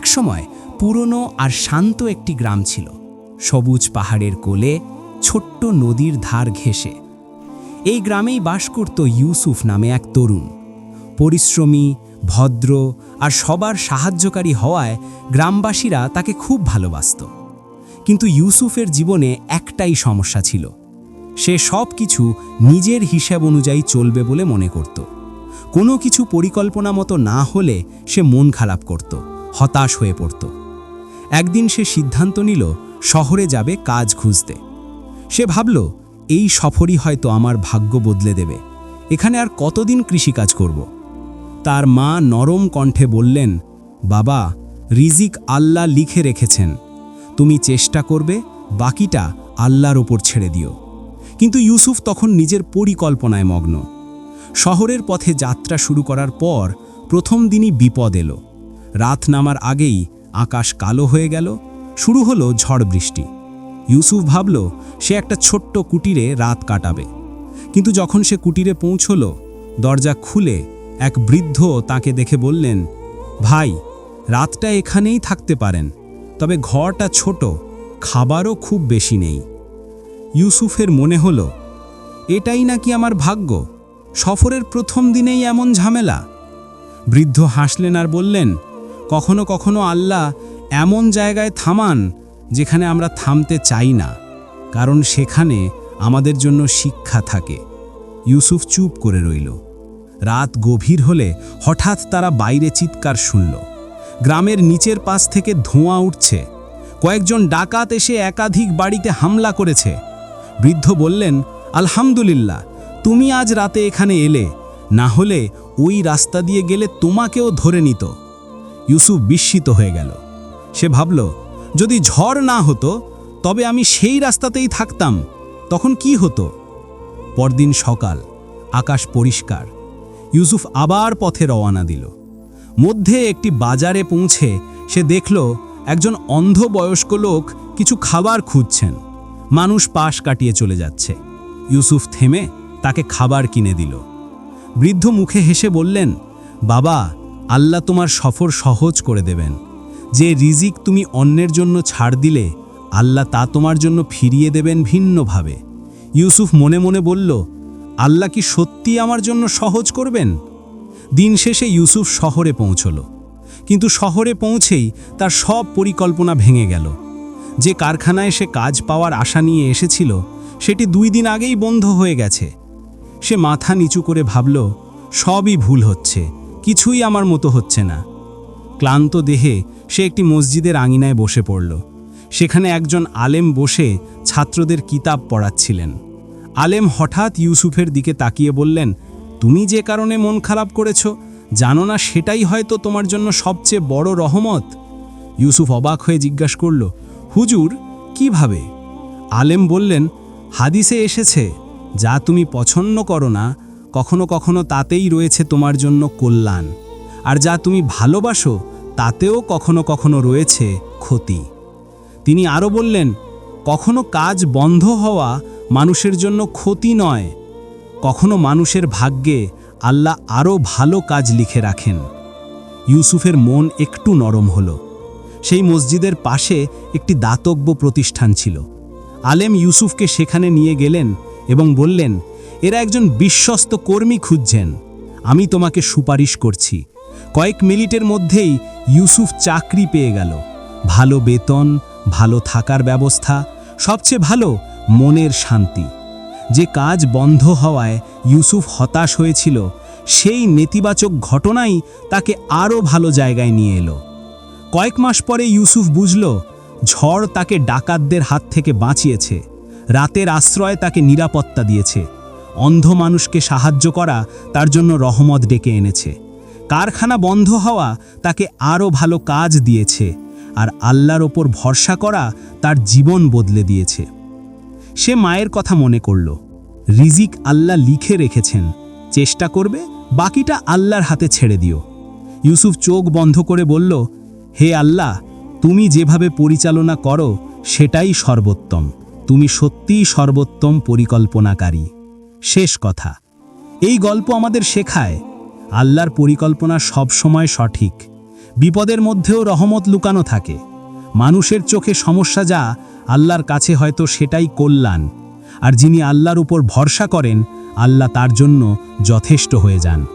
একসময় পুরনো আর শান্ত একটি গ্রাম ছিল। সবুজ পাহাড়ের কোলে ছোট্ট নদীর ধার ঘেঁষে। এই গ্রামেই বাস করত ইউসুফ নামে এক তরুণ। পরিশ্রমী, ভদ্র আর সবার সাহায্যকারী হওয়ায় গ্রামবাসীরা তাকে খুব ভালোবাসত। কিন্তু ইউসুফের জীবনে একটাই সমস্যা ছিল। সে সব কিছু নিজের হিসাব অনুযায়ী চলবে বলে মনে করত। কোনো কিছু পরিকল্পনা মতো না হলে সে মন খারাপ করত। হতাশ হয়ে পড়ত। একদিন সে সিদ্ধান্ত নিল, শহরে যাবে কাজ খুঁজতে। সে ভাবল, এই সফরই হয়তো আমার ভাগ্য বদলে দেবে। এখানে আর কতদিন কৃষিকাজ করব? তার মা নরম কণ্ঠে বললেন, বাবা, রিজিক আল্লাহ লিখে রেখেছেন। তুমি চেষ্টা করবে, বাকিটা আল্লাহর ওপর ছেড়ে দিও। কিন্তু ইউসুফ তখন নিজের পরিকল্পনায় মগ্ন। শহরের পথে যাত্রা শুরু করার পর প্রথম দিনই বিপদ এলো। রাত নামার আগেই আকাশ কালো হয়ে গেল, শুরু হলো ঝড় বৃষ্টি। ইউসুফ ভাবল, সে একটা ছোট্ট কুটিরে রাত কাটাবে। কিন্তু যখন সে কুটিরে পৌঁছল, দরজা খুলে এক বৃদ্ধ তাকে দেখে বললেন, ভাই, রাতটা এখানেই থাকতে পারেন, তবে ঘরটা ছোট, খাবারও খুব বেশি নেই। ইউসুফের মনে হলো, এটাই নাকি আমার ভাগ্য? সফরের প্রথম দিনেই এমন ঝামেলা? বৃদ্ধ হাসলেন আর বললেন কখনো কখনো আল্লাহ এমন জায়গায় থামান যেখানে আমরা থামতে চাই না, কারণ সেখানে আমাদের জন্য শিক্ষা থাকে। ইউসুফ চুপ করে রইল। রাত গভীর হলে হঠাৎ তারা বাইরে চিৎকার শুনল। গ্রামের নিচের পাশ থেকে ধোঁয়া উঠছে। কয়েকজন ডাকাত এসে একাধিক বাড়িতে হামলা করেছে। বৃদ্ধ বললেন, আলহামদুলিল্লাহ, তুমি আজ রাতে এখানে এলে। না হলে ওই রাস্তা দিয়ে গেলে তোমাকেও ধরে নিত। ইউসুফ বিস্মিত হয়ে গেল। সে ভাবল, যদি ঝড় না হতো, তবে আমি সেই রাস্তাতেই থাকতাম। তখন কি হতো? পরদিন সকাল, আকাশ পরিষ্কার। ইউসুফ আবার পথে রওয়ানা দিল। মধ্যে একটি বাজারে পৌঁছে সে দেখল, একজন অন্ধ বয়স্ক লোক কিছু খাবার খুঁজছেন। মানুষ পাশ কাটিয়ে চলে যাচ্ছে। ইউসুফ থেমে তাকে খাবার কিনে দিল। বৃদ্ধ মুখে হেসে বললেন, বাবা আল্লাহ তোমার সফর সহজ করে দেবেন। যে রিজিক তুমি অন্যের জন্য ছাড় দিলে, আল্লাহ তা তোমার জন্য ফিরিয়ে দেবেন ভিন্নভাবে। ইউসুফ মনে মনে বলল, আল্লাহ কি সত্যি আমার জন্য সহজ করবেন? দিন শেষে ইউসুফ শহরে পৌঁছল। কিন্তু শহরে পৌঁছেই তার সব পরিকল্পনা ভেঙে গেল। যে কারখানায় সে কাজ পাওয়ার আশা নিয়ে এসেছিল, সেটি দুই দিন আগেই বন্ধ হয়ে গেছে। সে মাথা নিচু করে ভাবল, সবই ভুল হচ্ছে। কিছুই আমার মতো হচ্ছে না। ক্লান্ত দেহে সে একটি মসজিদের আঙিনায় বসে পড়ল। সেখানে একজন আলেম বসে ছাত্রদের কিতাব পড়াচ্ছিলেন। আলেম হঠাৎ ইউসুফের দিকে তাকিয়ে বললেন, তুমি যে কারণে মন খারাপ করেছ, জানো না সেটাই হয়তো তোমার জন্য সবচেয়ে বড় রহমত? ইউসুফ অবাক হয়ে জিজ্ঞাসা করল, হুজুর, কীভাবে? আলেম বললেন, হাদিসে এসেছে, যা তুমি পছন্দ করো না কখনো কখনো তাতেই রয়েছে তোমার জন্য কল্যাণ। আর যা তুমি ভালোবাসো, তাতেও কখনো কখনো রয়েছে ক্ষতি। তিনি আরও বললেন, কখনো কাজ বন্ধ হওয়া মানুষের জন্য ক্ষতি নয়। কখনো মানুষের ভাগ্যে আল্লাহ আরও ভালো কাজ লিখে রাখেন। ইউসুফের মন একটু নরম হলো। সেই মসজিদের পাশে একটি দাতব্য প্রতিষ্ঠান ছিল। আলেম ইউসুফকে সেখানে নিয়ে গেলেন এবং বললেন এরা একজন বিশ্বস্ত কর্মী খুঁজছেন। আমি তোমাকে সুপারিশ করছি। কয়েক মিনিটের মধ্যেই ইউসুফ চাকরি পেয়ে গেল। ভালো বেতন, ভালো থাকার ব্যবস্থা, সবচেয়ে ভালো মনের শান্তি। যে কাজ বন্ধ হওয়ায় ইউসুফ হতাশ হয়েছিল, সেই নেতিবাচক ঘটনাই তাকে আরও ভালো জায়গায় নিয়ে এলো। কয়েক মাস পরে ইউসুফ বুঝল, ঝড় তাকে ডাকাতদের হাত থেকে বাঁচিয়েছে। রাতের আশ্রয় তাকে নিরাপত্তা দিয়েছে। অন্ধ মানুষকে সাহায্য করা তার জন্য রহমত ডেকে এনেছে। কারখানা বন্ধ হওয়া তাকে আরও ভালো কাজ দিয়েছে আর আল্লাহর ওপর ভরসা করা তার জীবন বদলে দিয়েছে। সে মায়ের কথা মনে করল, রিজিক আল্লাহ লিখে রেখেছেন, চেষ্টা করবে, বাকিটা আল্লাহর হাতে ছেড়ে দিও। ইউসুফ চোখ বন্ধ করে বলল, হে আল্লাহ, তুমি যেভাবে পরিচালনা করো, সেটাই সর্বোত্তম। তুমি সত্যিই সর্বোত্তম পরিকল্পনাকারী। শেষ কথা। এই গল্প আমাদের শেখায়, আল্লাহর পরিকল্পনা সবসময় সঠিক। বিপদের মধ্যেও রহমত লুকানো থাকে। মানুষের চোখে সমস্যা যা, আল্লাহর কাছে হয়তো সেটাই কল্যাণ। আর যিনি আল্লাহর উপর ভরসা করেন, আল্লাহ তার জন্য যথেষ্ট হয়ে যান।